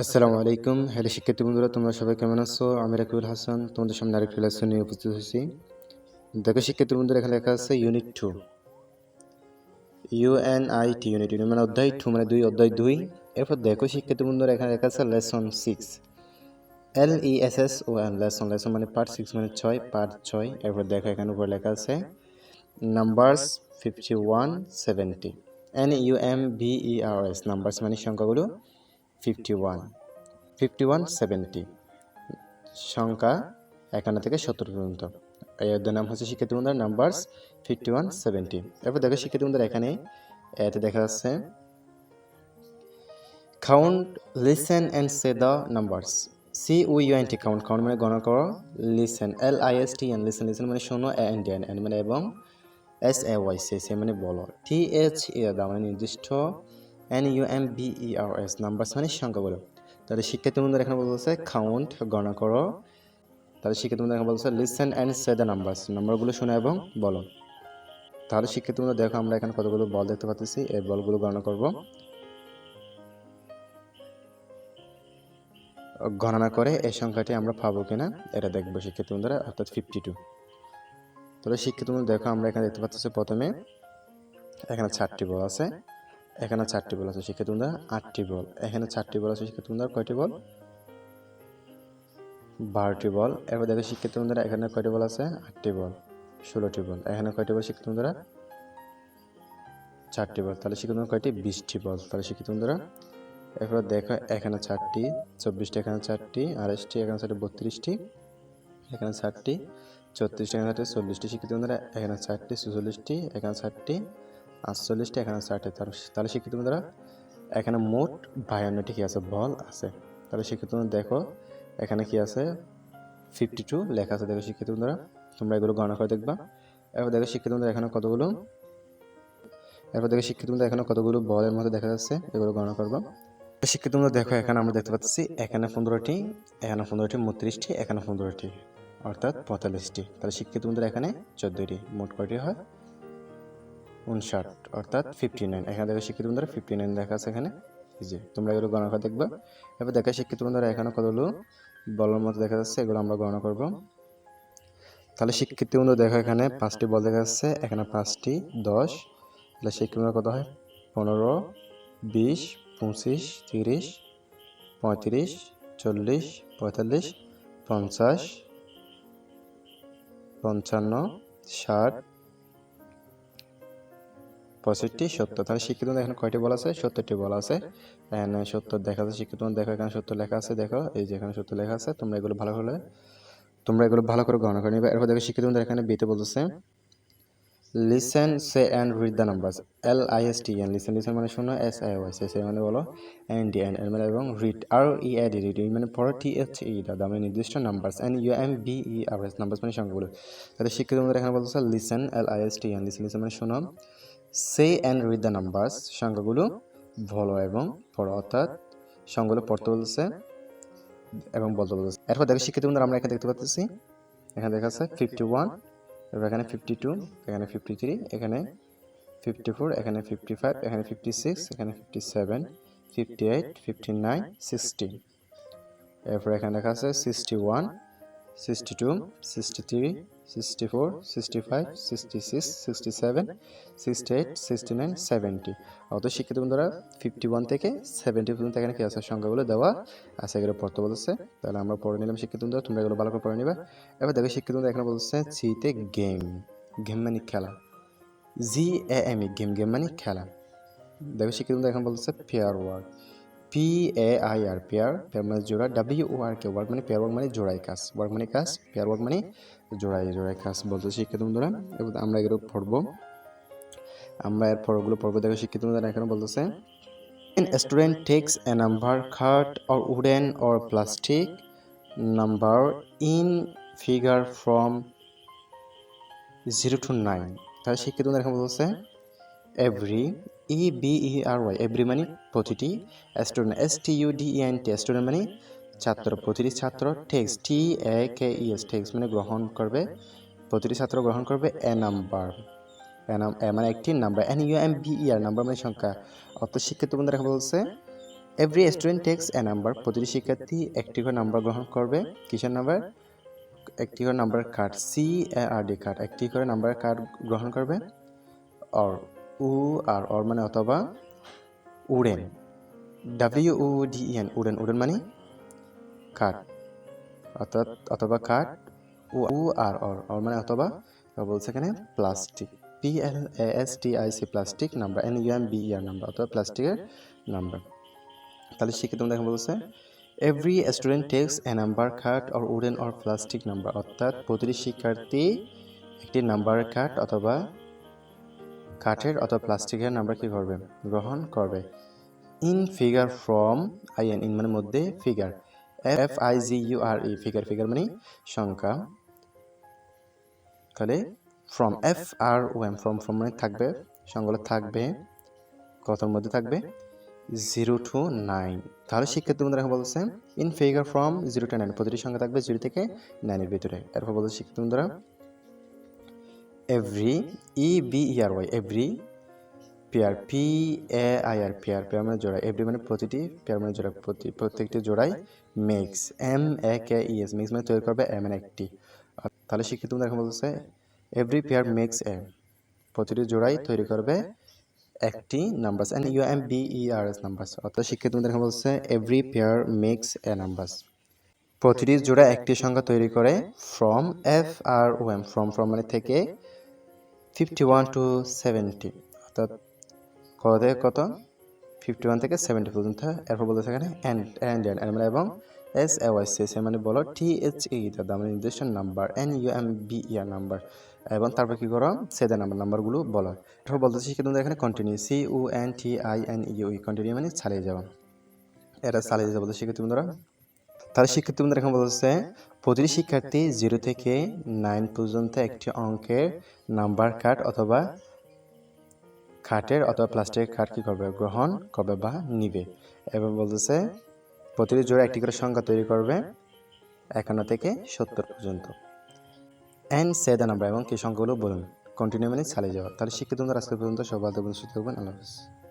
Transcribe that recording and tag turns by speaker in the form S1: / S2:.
S1: আসসালামু আলাইকুম। হ্যালো শিক্ষার্থী বন্ধুরা, তোমরা সবাই কেমন আছো? আমি রাকিবুল হাসান, তোমাদের সামনে আরেকটি লেসন নিয়ে উপস্থিত হয়েছি। দেখো শিক্ষার্থী বন্ধুরা, এখানে লেখা আছে unit two U N I T unit two মানে অধ্যায় টু মানে দুই, অধ্যায় দুই। এরপর দেখো শিক্ষার্থী বন্ধুরা, এখানে লেখা আছে lesson six L E S S O N lesson lesson মানে পার্ট সিক্স মানে ছয় পার্ট ছয়। এরপর দেখো এখানে উপরে লেখা আছে numbers fifty one seventy N U M B E R S numbers মানে সংখ্যাগুলো ফিফটি ওয়ান ফিফটি ওয়ান সংখ্যা একান্ন থেকে সত্তর পর্যন্ত। অধ্যায়ের নাম হচ্ছে শিক্ষার্থী বন্ধুরা নাম্বারস ফিফটি ওয়ান সেভেন্টি এরপর দেখো শিক্ষার্থী বন্ধুরা এখানে এতে দেখা যাচ্ছে count listen and say the numbers C O you N T count count মানে গণনা করো listen L I S T N listen listen মানে শোনো এন ডি এন এন মানে এবং S A Y C say মানে বলো। টি এইচ এ দা মানে নির্দিষ্ট N U M B E R S numbers মানে সংখ্যাগুলো। তাহলে শিক্ষার্থী বন্ধুরা এখানে বলতেছে কাউন্ট গণনা করো। তাহলে শিক্ষার্থী বন্ধুরা এখানে বলতেছে listen and say the numbers নাম্বারগুলো শোনো এবং বলো। তাহলে শিক্ষার্থী বন্ধুরা দেখো আমরা এখানে কতগুলো বল দেখতে পাচ্ছি, এই বলগুলো গণনা করব। গণনা করে এই সংখ্যাটি আমরা পাবো কিনা, এটা দেখব শিক্ষার্থী বন্ধুরা, অর্থাৎ ফিফটি টু তাহলে শিক্ষিত দেখো আমরা এখানে দেখতে পাচ্ছি প্রথমে, এখানে চারটি বল আছে। এখানে চারটি বল আছে শিক্ষিত বন্ধুরা আটটি বল। এখানে চারটি বল আছে শিক্ষিত বন্ধুরা কয়টি বল? বারোটি বল। এবার দেখো শিক্ষিত বন্ধুরা এখানে কয়টি বল আছে? আটটি বল, ষোলোটি বল। এখানে কয়টি বল শিক্ষিত বন্ধুরা চারটি বল। তাহলে শিক্ষিত কয়টি? বিশটি বল। তাহলে শিক্ষিত বন্ধুরা এরপর দেখো, এখানে চারটি, চব্বিশটি এখানে চারটি, আড়াইশটি এখানে চারটি, বত্রিশটি এখানে চারটি, চৌত্রিশটি এখানে চারটি, চল্লিশটি শিক্ষিত বন্ধুরা এখানে চারটি, ছেচল্লিশটি এখানে চারটি আটচল্লিশটি, এখানে চারটি, তাহলে শিক্ষিত বন্ধুরা, এখানে মোট বায়ান্নটি কি আছে? বল আছে। তাহলে শিক্ষিত দেখো, এখানে কি আছে? ফিফটি টু লেখা আছে দেখো শিক্ষিত বন্ধুরা। তোমরা এগুলো গণনা করে দেখবা। এরপর দেখো শিক্ষিত বন্ধুরা এখানে কতগুলো? এরপর দেখো শিক্ষিত বন্ধুরা এখানে কতগুলো বলের মধ্যে দেখা যাচ্ছে, এগুলো গণনা করব। শিক্ষিত বন্ধুরা দেখো, এখানে আমরা দেখতে পাচ্ছি, এখানে পনেরোটি এখানে পনেরোটি বত্রিশটি এখানে পনেরোটি, অর্থাৎ পঁয়তাল্লিশটি। তাহলে শিক্ষিত বন্ধুরা এখানে চোদ্দোটি, মোট কয়টি হয়? উনষাট, অর্থাৎ ফিফটি নাইন এখানে দেখো শিক্ষিত বন্ধুরা ফিফটি নাইন দেখা আছে এখানে। যে, তোমরা এগুলো গণনা করে দেখবা। এবার দেখা শিক্ষিত বন্ধুরা, এখানে কতগুলো বলের মতো দেখা যাচ্ছে, এগুলো আমরা গণনা করব। তাহলে শিক্ষিত বন্ধু দেখো এখানে পাঁচটি বল দেখা যাচ্ছে, এখানে পাঁচটি দশ। তাহলে শিক্ষিত কত হয়? পনেরো, বিশ, পঁচিশ, তিরিশ, পঁয়ত্রিশ, চল্লিশ, পঁয়তাল্লিশ, পঞ্চাশ, পঞ্চান্ন, ষাট পঁয়ষট্টি, সত্তর। তাহলে শিক্ষিত এখানে কয়টি বল আছে? সত্তরটি বল আছে। এখানে সত্তর দেখা যাচ্ছে, শিক্ষিত দেখো, এখানে সত্তর লেখা আছে, দেখো। এই যে এখানে সত্তর লেখা আছে, তোমরা এগুলো ভালো করে, তোমরা এগুলো ভালো করে গণনা করে নিবে। এরপর দেখো, শিক্ষিত এখানে বিতে বলতেছে listen say and read the number L I S T N listen listen মানে শোনো এস আই ওয়াই সে মানে বলো এন ডি এন এন মানে এবং read R E A D read মানে পড়ো টি এইচ ই দা মানে নির্দিষ্ট number N U M B E R S numbers মানে সংখ্যাগুলো। তাহলে শিক্ষিত এখানে বলতেছে listen L I S T N listen listen মানে শোনো say and read the numbers সংখ্যাগুলো বলো এবং পড়ো, অর্থাৎ সংখ্যাগুলো পড়তে বলছে এবং বলতে বলতেছে। এরপর দেখো শিক্ষিত বন্ধুরা, আমরা এখানে দেখতে পাচ্ছি, এখানে দেখা যাচ্ছে ফিফটি ওয়ান এবার এখানে ফিফটি টু এখানে ফিফটি থ্রি এখানে ফিফটি ফোর এখানে ফিফটি ফাইভ এখানে ফিফটি সিক্স এখানে fifty seven fifty eight fifty nine sixty এরপর এখানে দেখা আছে sixty one sixty two sixty three sixty four sixty five sixty six sixty seven sixty eight sixty nine seventy অত শিক্ষিত বন্ধুরা ফিফটি ওয়ান থেকে সেভেন্টি পর্যন্ত এখানে কি আছে? সংখ্যাগুলো দেওয়া আছে, এগুলো পড়তে বলছে তাহলে আমরা পড়ে নিলাম শিক্ষিত বন্ধুরা, তোমরা এগুলো ভালো করে পড়ে নিবে। এবার দেখো শিক্ষিত বন্ধুরা এখানে বলছে সিতে গেম গেম মানে খেলা। G A M E game game মানে খেলা। দেখো শিক্ষিত বন্ধুরা এখন বলছে pair word P A I R pair pair মানে জোড়া W O R K work মানে পেয়ার ওয়ার্ক মানে জোড়াই কাজ। ওয়ার্ক মানে কাজ পেয়ার ওয়ার্ক মানে জোড়াই জোড়াই কাজ বলতে শিক্ষিত বন্ধুরা, এবার আমরা এগুলো পড়ব। আমরা এর পরগুলো পড়ব। দেখো, শিক্ষিত বন্ধুরা এখানে বলতেছে An student takes a number cut or wooden or plastic number in figure from 0 to 9 তাহলে শিক্ষিত বন্ধুরা এখানে বলতেছে every E V E R Y every মানে প্রতিটি student S T U D N T student মানে ছাত্র, প্রতিটি ছাত্র takes T A K E S takes মানে গ্রহণ করবে, প্রতিটি ছাত্র গ্রহণ করবে এ নাম্বার এ মানে একটি number N U M B E R number মানে সংখ্যা। অর্থ শিক্ষিত বন্ধুরা এখন বলছে every student takes a number প্রতিটি শিক্ষার্থী একটি করে নাম্বার গ্রহণ করবে, কিসের নাম্বার একটি করে number card C A R D card একটি করে নাম্বার কার্ড গ্রহণ করবে অর উ আর অর মানে অথবা wooden. W O D N wooden wooden মানে কার্ড অর্থাৎ অথবা card O O, R, or or মানে অথবা বলছে এখানে plastic P L A S T I C plastic number N U M B E R number অথবা প্লাস্টিকের number. তাহলে শিখে তোমরা দেখো বলছে? Every student takes a number card or wooden or plastic number অর্থাৎ প্রতিটি শিক্ষার্থী একটি নাম্বার কার্ড অথবা কাঠের অথবা প্লাস্টিকের নাম্বার কি করবে? গ্রহণ করবে। In figure from I N in মানে মধ্যে figure F I G U R E figure figure মানে সংখ্যা, তাহলে from F R O M from from মানে থাকবে, সংখ্যাগুলো থাকবে কতর মধ্যে থাকবে জিরো টু নাইন তাহলে শিক্ষার্থী বন্ধুরা এখন বলছে in figure from zero to nine প্রতিটি সংখ্যা থাকবে জিরো থেকে নাইনের ভিতরে। এরপর বলছে শিক্ষার্থী বন্ধুরা every E V E R Y every pair P A I R pair pair মানে জোড়া এভরি মানে প্রতিটি পেয়ার মানে জোড়া, প্রতি, প্রত্যেকটি জোড়াই makes M A K E S makes মানে তৈরি করবে এম এন একটি। তাহলে শিক্ষিত এখন বলছে এভরি পেয়ার মেক্স এ প্রতিটি জোড়াই তৈরি করবে একটি numbers N U M B E R S numbers অর্থাৎ শিক্ষিত এখন বলছে every pair makes a numbers প্রতিটি জোড়া একটি সংখ্যা তৈরি করে from F R O M from from মানে থেকে ফিফটি ওয়ান টু সেভেন্টি অর্থাৎ কত থেকে কত? ফিফটি ওয়ান থেকে সেভেন্টি পর্যন্ত। এরপর বলতে সেখানে অ্যান্ড অ্যান্ড অ্যান্ড মানে এবং এস এ ওয়াই সি মানে বলো টি এইচ ই দাদা মানে নির্দিষ্ট number N U M B E R number এবং তারপর কি করো? সেদের নাম্বার নাম্বারগুলো বলো। এরপর বলতে শিখে তোমরা এখানে continue C U N T I N U E continue মানে চালিয়ে যাওয়া এটা চালিয়ে যাব বলতে শিখে তোমরা তাহলে শিক্ষার্থী বন্ধুরা এখন বলছে প্রতিটি শিক্ষার্থী জিরো থেকে নাইন পর্যন্ত একটি অঙ্কের নাম্বার কার্ড অথবা খাটের অথবা প্লাস্টিকের খাট কী করবে? গ্রহণ করবে বা নিবে। এবং বলতেছে, প্রতিটি জোড়া একটি করে সংখ্যা তৈরি করবে একান্ন থেকে সত্তর পর্যন্ত। অ্যান্ড সে দ্য নাম্বার এবং কি সংখ্যাগুলো বলুন। কন্টিনিউ মানে চালিয়ে যাওয়া। তাহলে শিক্ষিত আজকে পর্যন্ত সবাই সুস্থ থাকবেন। আল্লাহ হাফিজ।